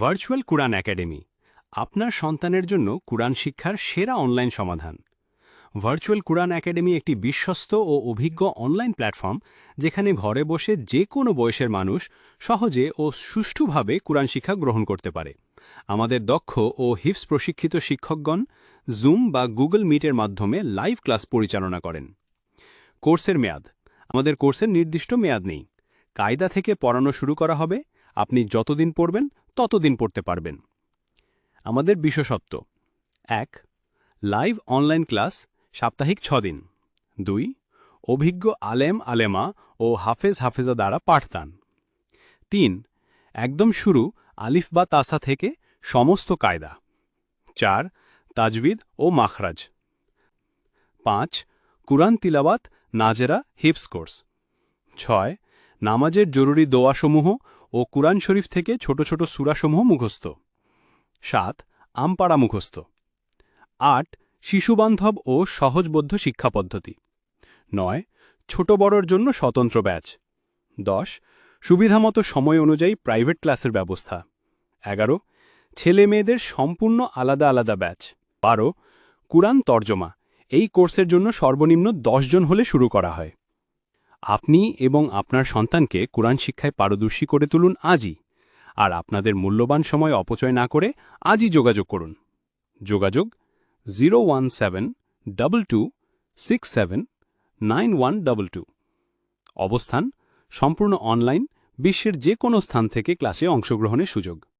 Virtual কুরআন academy, আপনার সন্তানের জন্য কুরআন শিক্ষার সেরা অনলাইন সমাধান। ভার্চুয়াল কুরআন একাডেমি একটি বিশ্বস্ত ও অভিজ্ঞ অনলাইন প্ল্যাটফর্ম, যেখানে ঘরে বসে যে কোনো বয়সের মানুষ সহজে ও সুষ্ঠুভাবে কুরআন শিক্ষা গ্রহণ করতে পারে। আমাদের দক্ষ ও হিপস প্রশিক্ষিত শিক্ষকগণ জুম বা গুগল মিটের মাধ্যমে লাইভ ক্লাস পরিচালনা করেন। কোর্সের মেয়াদ, আমাদের কোর্সের নির্দিষ্ট মেয়াদ নেই। কায়দা থেকে পড়ানো শুরু করা হবে, আপনি যতদিন পড়বেন ততদিন পড়তে পারবেন। আমাদের বিশেষত্ব। এক লাইভ অনলাইন ক্লাস সাপ্তাহিক দিন। দুই, অভিজ্ঞ আলেম, আলেমা ও হাফেজ, হাফেজা দ্বারা পাঠদান। তিন, একদম শুরু আলিফ বা তাসা থেকে সমস্ত কায়দা। চার, তাজবিদ ও মাখরাজ। পাঁচ, কুরআন তিলাবাত নাজেরা হিপস কোর্স। ছয় নামাজের জরুরি দোয়াসমূহ ও কুরআন শরীফ থেকে ছোট ছোট সুরাসমূহ মুখস্থ। সাত, আমপাড়া মুখস্থ। আট, শিশুবান্ধব ও সহজবদ্ধ শিক্ষা পদ্ধতি। নয়, ছোট বড়র জন্য স্বতন্ত্র ব্যাচ। দশ, সুবিধামতো সময় অনুযায়ী প্রাইভেট ক্লাসের ব্যবস্থা। এগারো, ছেলে মেয়েদের সম্পূর্ণ আলাদা আলাদা ব্যাচ। বারো, কুরআন তর্জমা। এই কোর্সের জন্য সর্বনিম্ন জন হলে শুরু করা হয়। আপনি এবং আপনার সন্তানকে কোরআন শিক্ষায় পারদর্শী করে তুলুন আজই। আর আপনাদের মূল্যবান সময় অপচয় না করে আজই যোগাযোগ করুন। যোগাযোগ zero one seven two six seven nine one two অবস্থান সম্পূর্ণ অনলাইন বিশ্বের যে কোনো স্থান থেকে ক্লাসে অংশগ্রহণের সুযোগ।